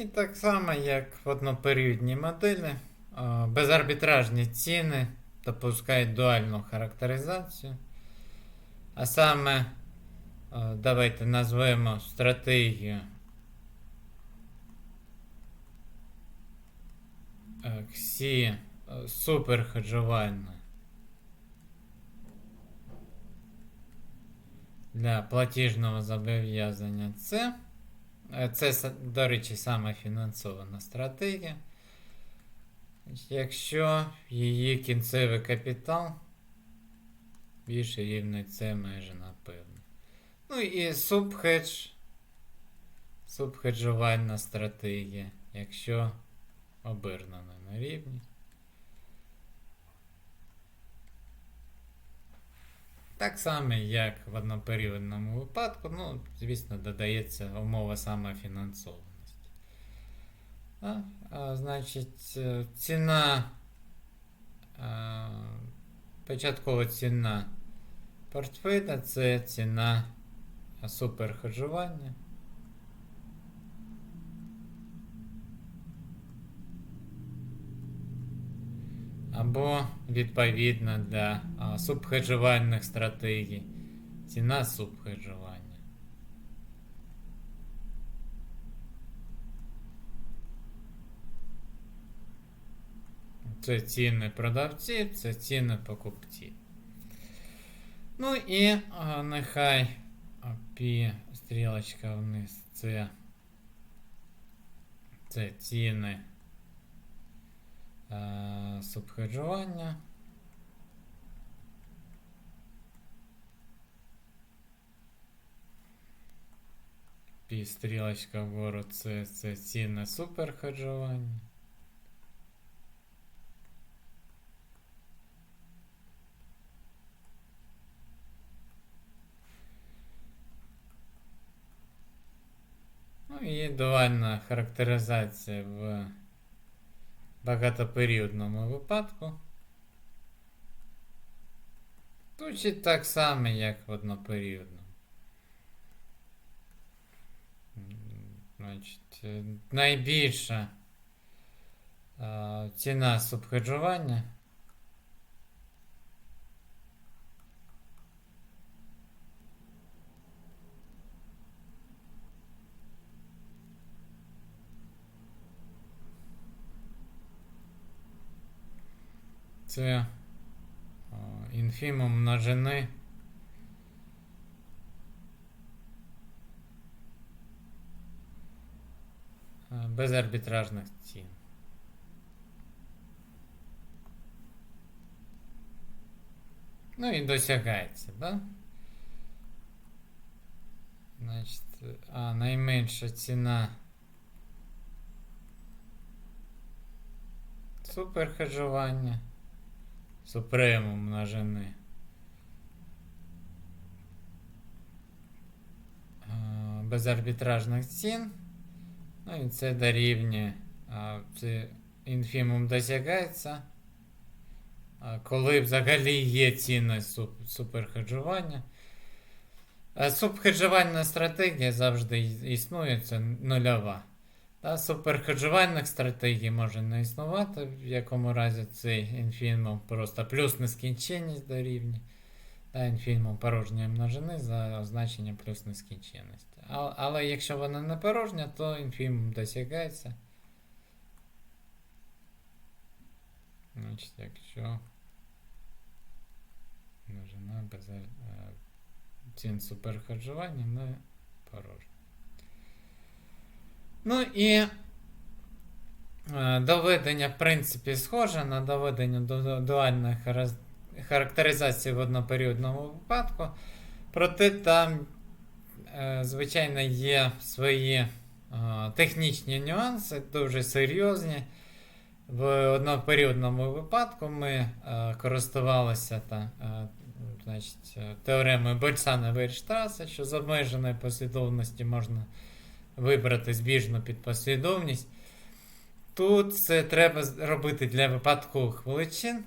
І так само, як в одноперіодній моделі, безарбітражні ціни допускають дуальну характеризацію. А саме, давайте назвемо стратегію Ксі е, для платіжного зобов'язання С. Е, Це, до речі, саме фінансована стратегія. Якщо її кінцевий капітал більше рівний це майже напевно. Ну і субхедж. Субхеджувальна стратегія, якщо обернена на рівні. Так само, як в одноперіодному випадку, ну, звісно, додається умова самофінансованості. А, а, значить, е, ціна, а, початкова ціна портфеля це ціна суперхеджування. Або відповідно для а, субхеджувальних стратегій. Ціна субхеджування. Це ціни продавців, це ціни покупців. Ну і а, нехай пі стрілочка вниз. Це, це ціни субхеджування. Пі стрілочка вгору це, це ціни суперхеджування. Ну і дуальна характеризація в багатоперіодному випадку. Тут так само, як в одноперіодному. Значить, найбільша ціна субхеджування. Це о, інфімум множини. е, Без арбітражних цін. Ну і досягається, да? Значить, а найменша ціна суперхеджування. Супремум множини. Без арбітражних цін. Ну і це дорівнює. Це інфімум досягається. Коли взагалі є ціни суперхеджування. А Субхеджувальна стратегія завжди існує, це нульова. Та суперхеджувальних стратегій може не існувати, в якому разі цей інфінмум просто плюс нескінченність дорівнює. Та інфінмум порожньої множини за означенням плюс нескінченність. А, але якщо вона не порожня, то інфінмум досягається. Значить, якщо множина без е, цін суперхеджування не порожня. Ну і е, доведення, в принципі, схоже на доведення до до дуальної характеризації в одноперіодному випадку. Проте там, е, звичайно, є свої е, технічні нюанси, дуже серйозні. В одноперіодному випадку ми користувалися та, значить, теоремою Больцана Вейрштраса, що з обмеженої послідовності можна вибрати збіжну підпослідовність. Тут це треба робити для випадкових величин.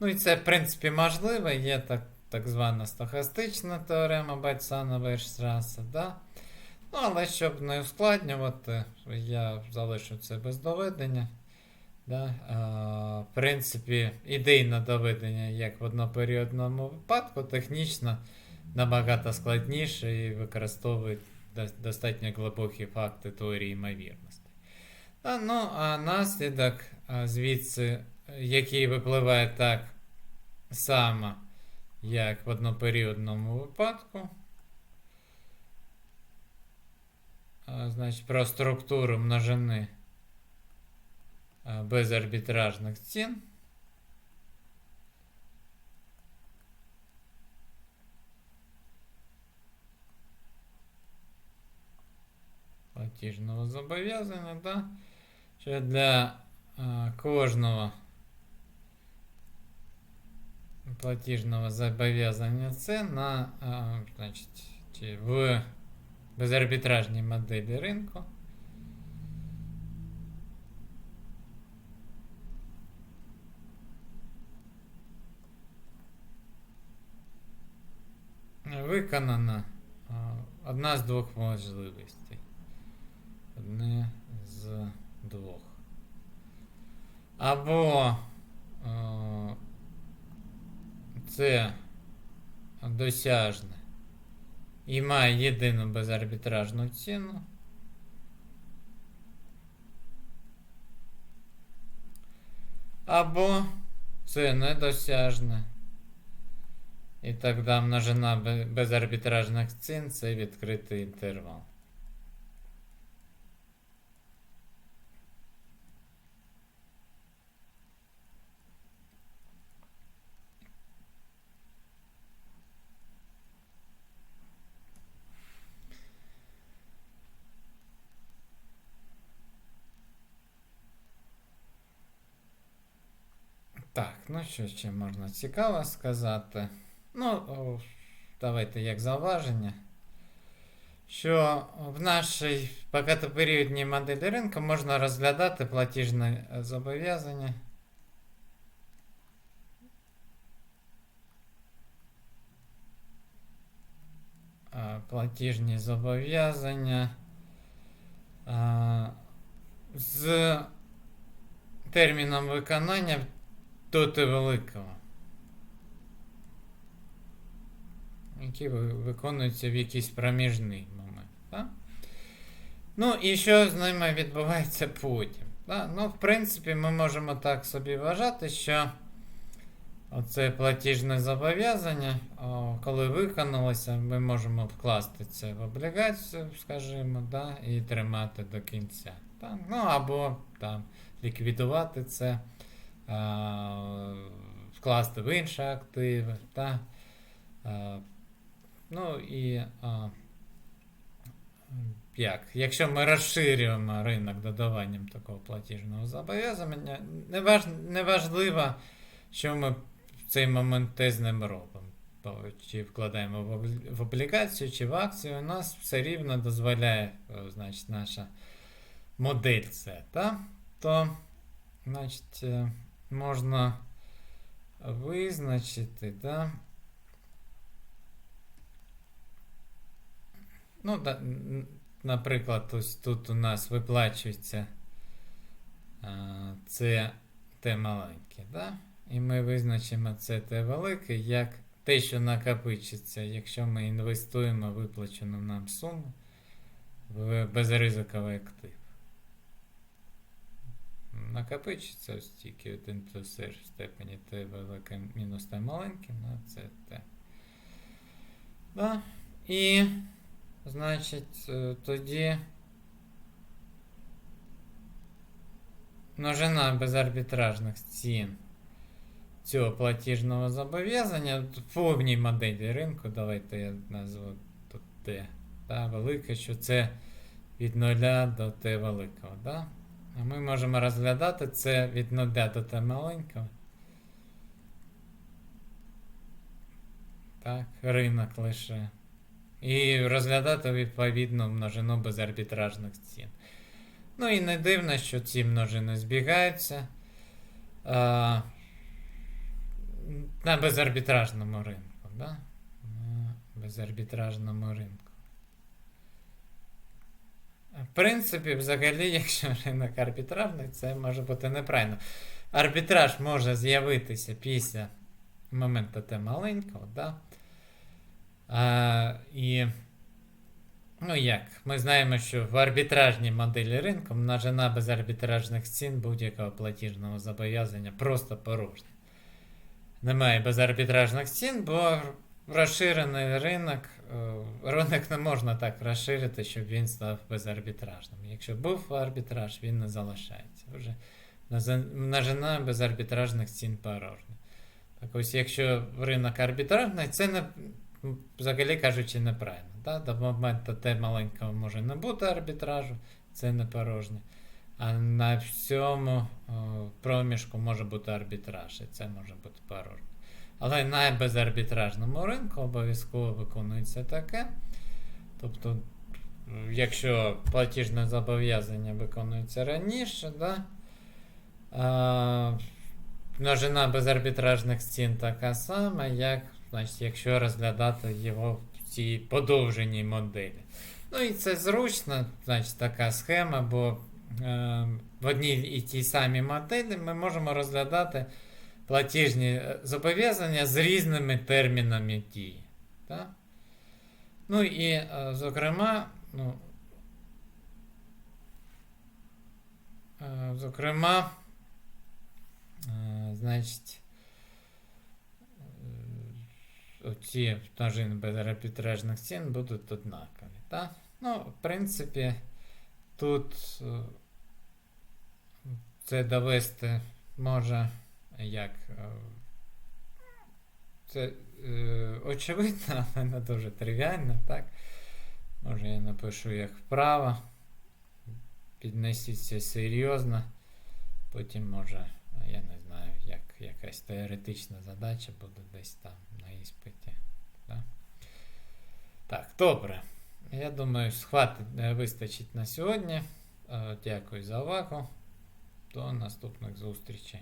Ну і це, в принципі, можливо. Є так, так звана стохастична теорема Бальцана Вейрштраса. Да? Ну, але щоб не ускладнювати, я залишу це без доведення. Да? А, в принципі, ідейне доведення, як в одноперіодному випадку, технічно набагато складніше і використовують достатньо глибокі факти теорії ймовірності. Та, ну, а наслідок звідси, який випливає так само, як в одноперіодному випадку. Значить, про структуру множини а, без арбітражних цін. Платіжного зобов'язання, да? Що для а, кожного платіжного зобов'язання це на а, значить, чи в безарбітражній моделі ринку. Виконана а, одна з двох можливостей. Одне з двох. Або а, це досяжне і має єдину безарбітражну ціну. Або це недосяжне. І тоді множина безарбітражних цін це відкритий інтервал. ну що ще можна цікаво сказати. Ну, о, давайте як зауваження. Що в нашій багатоперіодній моделі ринку можна розглядати платіжне е, зобов'язання. А, Платіжні зобов'язання а, з терміном виконання доти великого. Які ви- виконуються в якийсь проміжний момент. Так? Ну і що з ними відбувається потім? Так? Ну, в принципі, ми можемо так собі вважати, що оце платіжне зобов'язання, коли виконалося, ми можемо вкласти це в облігацію, скажімо, да, і тримати до кінця. Так? Ну або там ліквідувати це вкласти в інші активи. Та, ну і як? Якщо ми розширюємо ринок додаванням такого платіжного зобов'язання, неваж, неважливо, що ми в цей момент те з ним робимо. Чи вкладаємо в облі- облігацію, чи в акцію, у нас все рівно дозволяє значить, наша модель це. Та? То, значить, е, можна визначити, да? Ну, да, наприклад, ось тут у нас виплачується а, це Т маленьке, да? І ми визначимо це Т велике як те, що накопичиться, якщо ми інвестуємо виплачену нам суму в безризиковий актив. Накопичиться ось тільки 1 плюс r в степені t велике мінус t маленьке, на це t. Да? І, значить, е, тоді множина безарбітражних цін цього платіжного зобов'язання в повній моделі ринку, давайте я назву тут t, да, велике, що це від 0 до t великого. Да? Ми можемо розглядати це від 0 до t маленького. Так, ринок лише. І розглядати відповідну множину безарбітражних цін. Ну і не дивно, що ці множини збігаються а, на безарбітражному ринку. Да? На безарбітражному ринку. В принципі, взагалі, якщо ринок арбітражний, це може бути неправильно. Арбітраж може з'явитися після моменту Т маленького, да? А, і, ну як, ми знаємо, що в арбітражній моделі ринку множина без арбітражних цін будь-якого платіжного зобов'язання просто порожня. Немає безарбітражних цін, бо розширений ринок, е, ринок не можна так розширити, щоб він став безарбітражним. Якщо був арбітраж, він не залишається. Вже множина безарбітражних цін порожня. Так ось, якщо ринок арбітражний, це не, взагалі кажучи неправильно. Да? До моменту Т маленького може не бути арбітражу, це не порожнє. А на всьому о, проміжку може бути арбітраж, і це може бути порожнє. Але на безарбітражному ринку обов'язково виконується таке. Тобто, якщо платіжне зобов'язання виконується раніше, да, а, множина безарбітражних цін така сама, як значить, якщо розглядати його в цій подовженій моделі. Ну і це зручно, значить, така схема, бо е, в одній і тій самій моделі ми можемо розглядати платіжні е, зобов'язання з різними термінами дії. Так? Ну і, е, зокрема, ну, е, зокрема, значить, оці множини без арбітражних цін будуть однакові. Так? Ну, в принципі, тут це довести може як. е, Це е, очевидно, але не дуже тривіально, так? Може я напишу як вправо. Піднесіться серйозно. Потім може, я не знаю, як якась теоретична задача буде десь там на іспиті. Да? Так, добре. Я думаю, схватить, е, вистачить на сьогодні. Дякую за увагу. До наступних зустрічей.